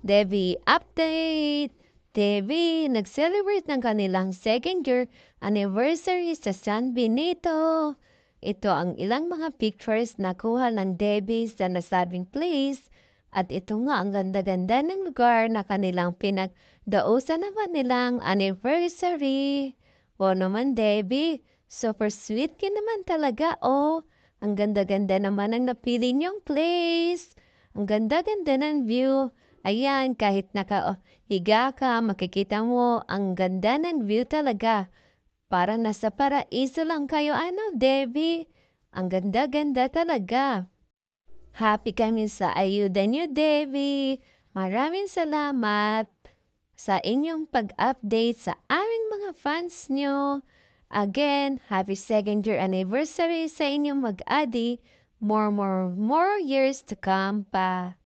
Debbie Update! Debbie, nag-celebrate ng kanilang second year anniversary sa San Benito. Ito ang ilang mga pictures na kuha ng Debbie sa nasabing place. At ito nga ang ganda-ganda ng lugar na kanilang pinagdausan naman nilang anniversary. O naman, Debbie, super sweet ka naman talaga. Oh, ang ganda-ganda naman ang napili niyong place. Ang ganda-ganda ng view. Ayan, kahit nakahiga ka, makikita mo ang ganda ng view talaga. Para nasa paraiso lang kayo, ano, Debbie? Ang ganda-ganda talaga. Happy kami sa ayuda niyo, Debbie. Maraming salamat sa inyong pag-update sa aming mga fans niyo. Again, happy second year anniversary sa inyong mag-adi. More, more, more years to come pa.